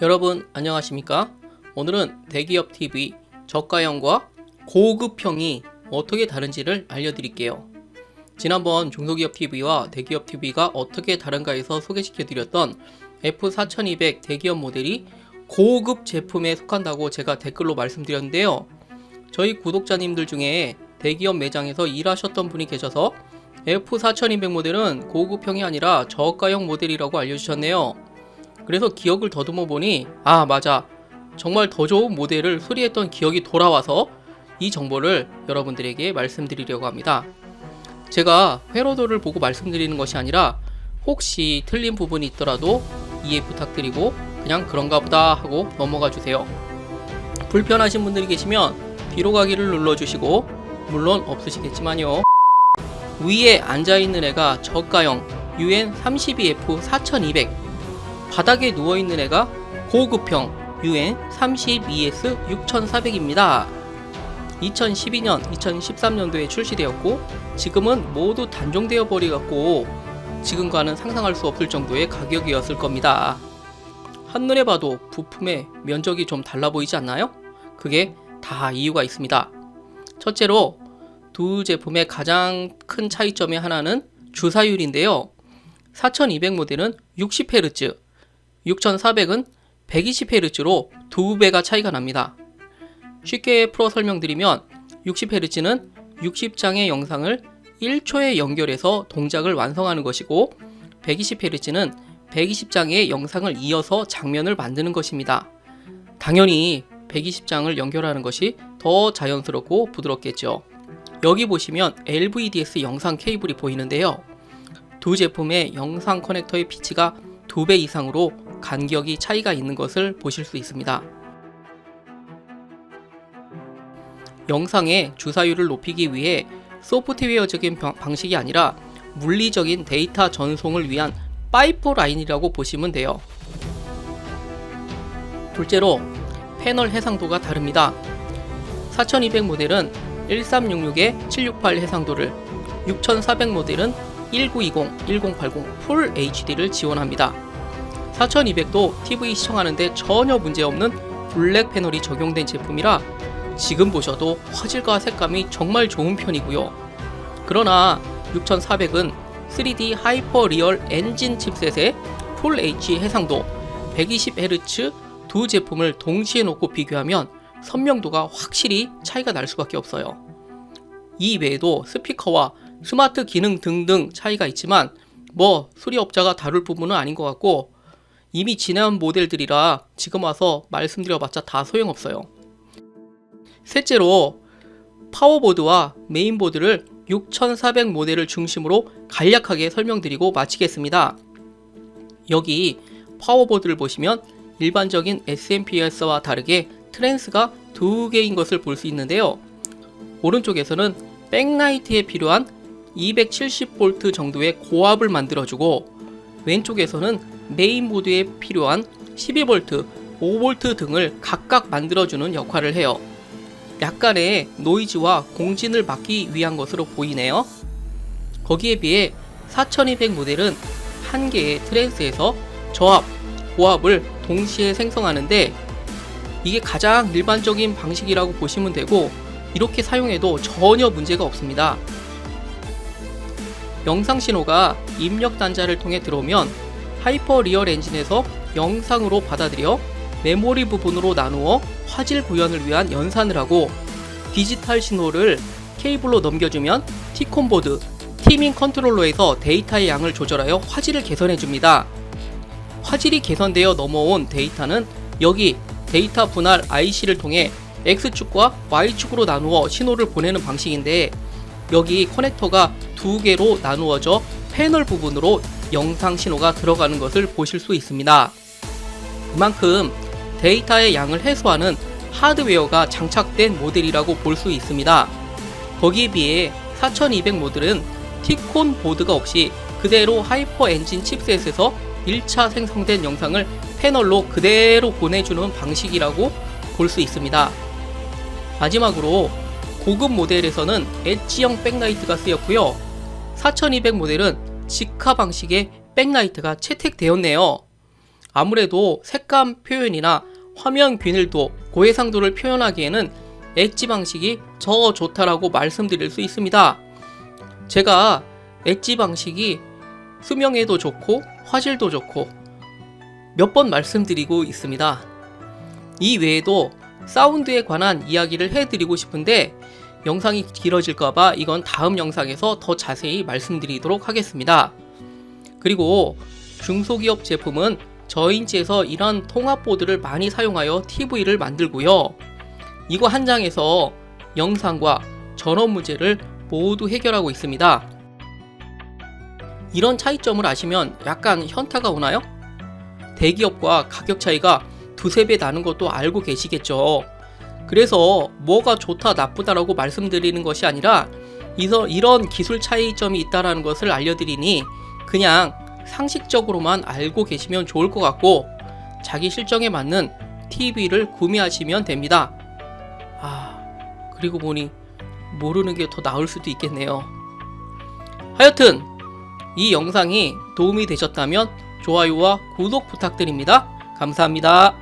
여러분 안녕하십니까? 오늘은 대기업 TV 저가형과 고급형이 어떻게 다른지를 알려드릴게요. 지난번 중소기업 TV와 대기업 TV가 어떻게 다른가에서 소개시켜드렸던 F4200 대기업 모델이 고급 제품에 속한다고 제가 댓글로 말씀드렸는데요. 저희 구독자님들 중에 대기업 매장에서 일하셨던 분이 계셔서 F4200 모델은 고급형이 아니라 저가형 모델이라고 알려주셨네요. 그래서 기억을 더듬어 보니 아 맞아 정말 더 좋은 모델을 수리했던 기억이 돌아와서 이 정보를 여러분들에게 말씀드리려고 합니다. 제가 회로도를 보고 말씀드리는 것이 아니라 혹시 틀린 부분이 있더라도 이해 부탁드리고 그냥 그런가 보다 하고 넘어가 주세요. 불편하신 분들이 계시면 뒤로 가기를 눌러주시고 물론 없으시겠지만요. 위에 앉아있는 애가 저가형 UN32F 4200 바닥에 누워있는 애가 고급형 UN32S 6400입니다. 2012년, 2013년도에 출시되었고 지금은 모두 단종되어 버리갖고 지금과는 상상할 수 없을 정도의 가격이었을 겁니다. 한눈에 봐도 부품의 면적이 좀 달라 보이지 않나요? 그게 다 이유가 있습니다. 첫째로 두 제품의 가장 큰 차이점의 하나는 주사율인데요. 4200 모델은 60Hz, 6400은 120Hz로 두 배가 차이가 납니다. 쉽게 풀어 설명드리면 60Hz는 60장의 영상을 1초에 연결해서 동작을 완성하는 것이고 120Hz는 120장의 영상을 이어서 장면을 만드는 것입니다. 당연히 120장을 연결하는 것이 더 자연스럽고 부드럽겠죠. 여기 보시면 LVDS 영상 케이블이 보이는데요. 두 제품의 영상 커넥터의 피치가 두배 이상으로 간격이 차이가 있는 것을 보실 수 있습니다. 영상의 주사율을 높이기 위해 소프트웨어적인 방- 방식이 아니라 물리적인 데이터 전송을 위한 파이프라인이라고 보시면 돼요. 둘째로 패널 해상도가 다릅니다. 4200 모델은 1366에 768 해상도를, 6400 모델은 1920, 1080 풀 HD를 지원합니다. 4200도 TV 시청하는데 전혀 문제없는 블랙 패널이 적용된 제품이라 지금 보셔도 화질과 색감이 정말 좋은 편이고요. 그러나 6400은 3D 하이퍼 리얼 엔진 칩셋의 풀 HD 해상도 120Hz 두 제품을 동시에 놓고 비교하면 선명도가 확실히 차이가 날 수밖에 없어요. 이 외에도 스피커와 스마트 기능 등등 차이가 있지만 뭐 수리업자가 다룰 부분은 아닌 것 같고 이미 지난 모델들이라 지금 와서 말씀드려봤자 다 소용없어요. 셋째로 파워보드와 메인보드를 6400 모델을 중심으로 간략하게 설명드리고 마치겠습니다. 여기 파워보드를 보시면 일반적인 SMPS와 다르게 트랜스가 두 개인 것을 볼 수 있는데요. 오른쪽에서는 백라이트에 필요한 270V 정도의 고압을 만들어주고 왼쪽에서는 메인 보드에 필요한 12V, 5V 등을 각각 만들어주는 역할을 해요. 약간의 노이즈와 공진을 막기 위한 것으로 보이네요. 거기에 비해 4200 모델은 한 개의 트랜스에서 저압, 고압을 동시에 생성하는데 이게 가장 일반적인 방식이라고 보시면 되고 이렇게 사용해도 전혀 문제가 없습니다. 영상 신호가 입력 단자를 통해 들어오면 하이퍼 리얼 엔진에서 영상으로 받아들여 메모리 부분으로 나누어 화질 구현을 위한 연산을 하고 디지털 신호를 케이블로 넘겨주면 T콤보드, 티밍 컨트롤러에서 데이터의 양을 조절하여 화질을 개선해 줍니다. 화질이 개선되어 넘어온 데이터는 여기 데이터 분할 IC를 통해 X축과 Y축으로 나누어 신호를 보내는 방식인데 여기 커넥터가 두 개로 나누어져 패널 부분으로 영상 신호가 들어가는 것을 보실 수 있습니다. 그만큼 데이터의 양을 해소하는 하드웨어가 장착된 모델이라고 볼 수 있습니다. 거기에 비해 4200 모델은 티콘 보드가 없이 그대로 하이퍼 엔진 칩셋에서 1차 생성된 영상을 패널로 그대로 보내주는 방식이라고 볼 수 있습니다. 마지막으로 고급 모델에서는 엣지형 백라이트가 쓰였고요. 4200 모델은 직화 방식의 백라이트가 채택되었네요. 아무래도 색감 표현이나 화면 균일도, 고해상도를 표현하기에는 엣지 방식이 더 좋다라고 말씀드릴 수 있습니다. 제가 엣지 방식이 수명에도 좋고 화질도 좋고 몇 번 말씀드리고 있습니다. 이 외에도 사운드에 관한 이야기를 해드리고 싶은데 영상이 길어질까봐 이건 다음 영상에서 더 자세히 말씀드리도록 하겠습니다. 그리고 중소기업 제품은 저인치에서 이런 통합보드를 많이 사용하여 TV를 만들고요. 이거 한 장에서 영상과 전원 문제를 모두 해결하고 있습니다. 이런 차이점을 아시면 약간 현타가 오나요? 대기업과 가격 차이가 두세 배 나는 것도 알고 계시겠죠. 그래서 뭐가 좋다 나쁘다라고 말씀드리는 것이 아니라 이런 기술 차이점이 있다라는 것을 알려드리니 그냥 상식적으로만 알고 계시면 좋을 것 같고 자기 실정에 맞는 TV를 구매하시면 됩니다. 아, 그리고 보니 모르는 게 더 나을 수도 있겠네요. 하여튼 이 영상이 도움이 되셨다면 좋아요와 구독 부탁드립니다. 감사합니다.